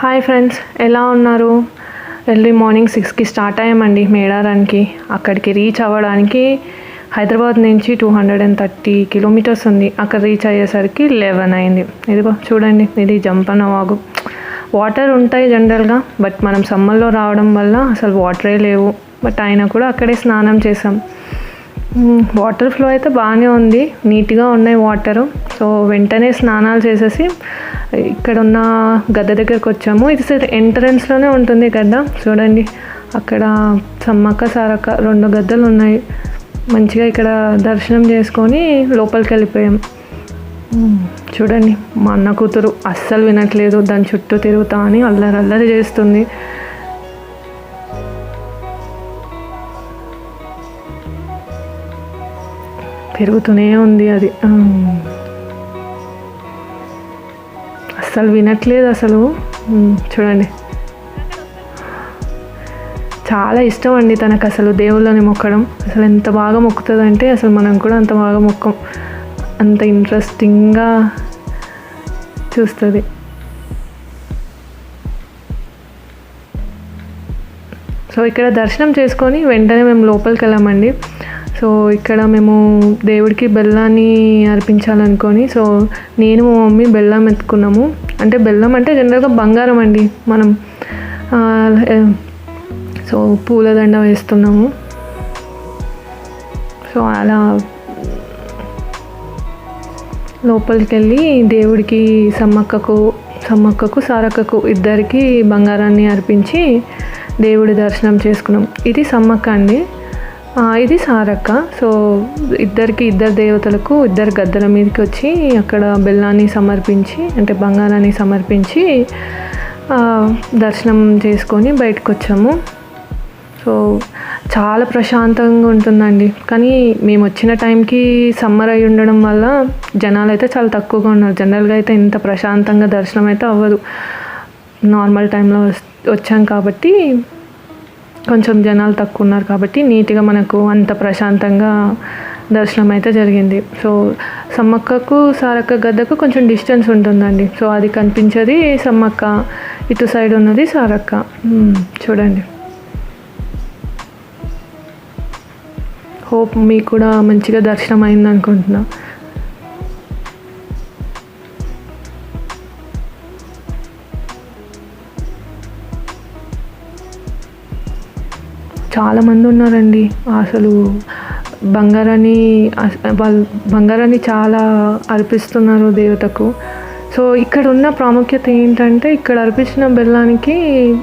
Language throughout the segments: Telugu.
హాయ్ ఫ్రెండ్స్ ఎలా ఉన్నారు? ఎర్లీ మార్నింగ్ సిక్స్కి స్టార్ట్ అయ్యామండి మేడారానికి అక్కడికి రీచ్ అవ్వడానికి హైదరాబాద్ నుంచి two hundred and thirty kilometres ఉంది. అక్కడ రీచ్ అయ్యేసరికి లెవెన్ అయింది. ఇదిగో చూడండి ఇది జంపన్న వాగు. వాటర్ ఉంటాయి జనరల్గా బట్ మనం సమ్మర్లో రావడం వల్ల అసలు వాటరే లేవు. బట్ అయినా కూడా అక్కడే స్నానం చేసాం వాటర్ ఫ్లో అయితే బాగానే ఉంది. నీట్గా ఉన్నాయి వాటరు సో వెంటనే స్నానాలు చేసేసి ఇక్కడ ఉన్న గద్ద దగ్గరకు వచ్చాము. ఇది సరే ఎంట్రన్స్లోనే ఉంటుంది గద్ద. చూడండి అక్కడ సమ్మక్క సారక్క రెండు గద్దలు ఉన్నాయి. మంచిగా ఇక్కడ దర్శనం చేసుకొని లోపలికి వెళ్ళిపోయాం. చూడండి మా అన్న కూతురు అస్సలు వినట్లేదు. దాని చుట్టూ తిరుగుతా అని అల్లరి అల్లరి చేస్తుంది. పెరుగుతూనే ఉంది అది. అసలు అస్సలు వినట్లేదు అసలు. చూడండి. చాలా ఇష్టం అండి తనకు అసలు దేవుళ్ళని మొక్కడం. అసలు ఎంత బాగా మొక్కుతుందంటే అసలు మనం కూడా అంత బాగా మొక్కం. అంత ఇంట్రెస్టింగ్గా చూస్తుంది. సో ఇక్కడ దర్శనం చేసుకొని వెంటనే మేము లోపలికి వెళ్ళామండి. సో ఇక్కడ మేము దేవుడికి బెల్లాన్ని అర్పించాలనుకొని సో నేను మా మమ్మీ బెల్లం ఎత్తుకున్నాము. అంటే బెల్లం అంటే జనరల్గా బంగారం అండి. మనం సో పూలదండ వేస్తున్నాము. సో అలా లోపలికి వెళ్ళి దేవుడికి సమ్మక్కకు సమ్మక్కకు సారక్కకు ఇద్దరికి బంగారాన్ని అర్పించి దేవుడి దర్శనం చేసుకున్నాం. ఇది సమ్మక్క అండి. ఇది సారక్క. సో ఇద్దరికి ఇద్దరు దేవతలకు ఇద్దరు గద్దల మీదకి వచ్చి అక్కడ బెల్లాన్ని సమర్పించి అంటే బంగారాన్ని సమర్పించి దర్శనం చేసుకొని బయటకు వచ్చాము సో చాలా ప్రశాంతంగా ఉంటుందండి. కానీ మేము వచ్చిన టైంకి సమ్మర్ అయి ఉండడం వల్ల జనాలు అయితే చాలా తక్కువగా ఉన్నారు. జనరల్గా అయితే ఇంత ప్రశాంతంగా దర్శనం అయితే అవ్వదు. నార్మల్ టైంలో వచ్చాం కాబట్టి కొంచెం జనాలు తక్కువ ఉన్నారు కాబట్టి నీట్గా మనకు అంత ప్రశాంతంగా దర్శనం అయితే జరిగింది. సో సమ్మక్కకు సారక్క గద్దకు కొంచెం డిస్టెన్స్ ఉంటుందండి. సో అది కనిపించేది సమ్మక్క ఇటు సైడ్ ఉన్నది సారక్క. చూడండి. హోప్ మీకు కూడా మంచిగా దర్శనం అయింది అనుకుంటున్నాను చాలామంది ఉన్నారండి. అసలు బంగారాన్ని వాళ్ళు బంగారాన్ని చాలా అర్పిస్తున్నారు దేవతకు. సో ఇక్కడ ఉన్న ప్రాముఖ్యత ఏంటంటే ఇక్కడ అర్పించిన బెల్లానికి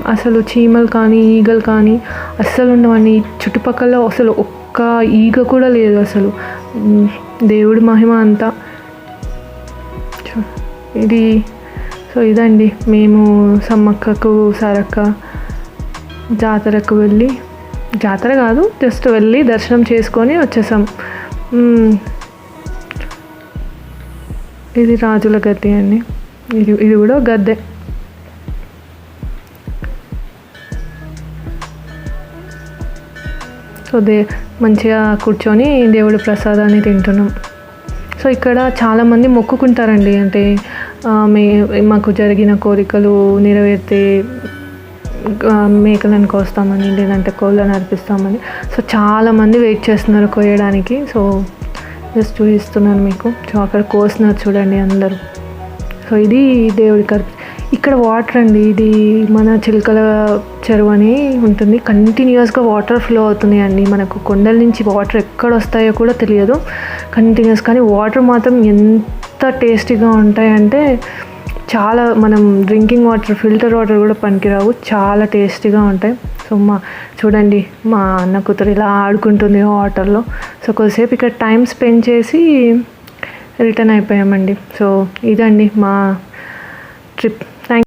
అసలు చీమలు కానీ ఈగలు కానీ అస్సలు ఉండవని చుట్టుపక్కల అసలు ఒక్క ఈగ కూడా లేదు అసలు. దేవుడి మహిమ అంతా. ఇది సో ఇదండి. మేము సమ్మక్కకు సారక్క జాతరకు వెళ్ళి జాతర కాదు జస్ట్ వెళ్ళి దర్శనం చేసుకొని వచ్చేసాం. ఇది రాజుల గద్దె అండి. ఇది ఇది కూడా గద్దె సో దే మంచిగా కూర్చొని దేవుడి ప్రసాదాన్ని తింటున్నాం. సో ఇక్కడ చాలామంది మొక్కుకుంటారండి. అంటే మే మాకు జరిగిన కోరికలు నెరవేరితే మేకలను కోస్తామని లేదంటే కోళ్ళని అర్పిస్తామని. సో చాలామంది వెయిట్ చేస్తున్నారు కోయడానికి. సో జస్ట్ చూపిస్తున్నాను మీకు. సో అక్కడ కోస్తున్నారు చూడండి అందరూ. సో ఇది దేవుడికి అర్పి ఇక్కడ వాటర్ అండి. ఇది మన చిలుకల చెరువు అని ఉంటుంది. కంటిన్యూస్గా వాటర్ ఫ్లో అవుతున్నాయి అండి. మనకు కొండల నుంచి వాటర్ ఎక్కడ వస్తాయో కూడా తెలియదు. కంటిన్యూస్ కానీ వాటర్ మాత్రం ఎంత టేస్టీగా ఉంటాయంటే చాలా మనం డ్రింకింగ్ వాటర్ ఫిల్టర్ వాటర్ కూడా పనికిరావు. చాలా టేస్టీగా ఉంటాయి. సో మా చూడండి మా అన్న కూతురు ఇలా ఆడుకుంటుంది వాటర్లో సో కొద్దిసేపు ఇక్కడ టైం స్పెండ్ చేసి రిటర్న్ అయిపోయామండి. సో ఇదండి మా ట్రిప్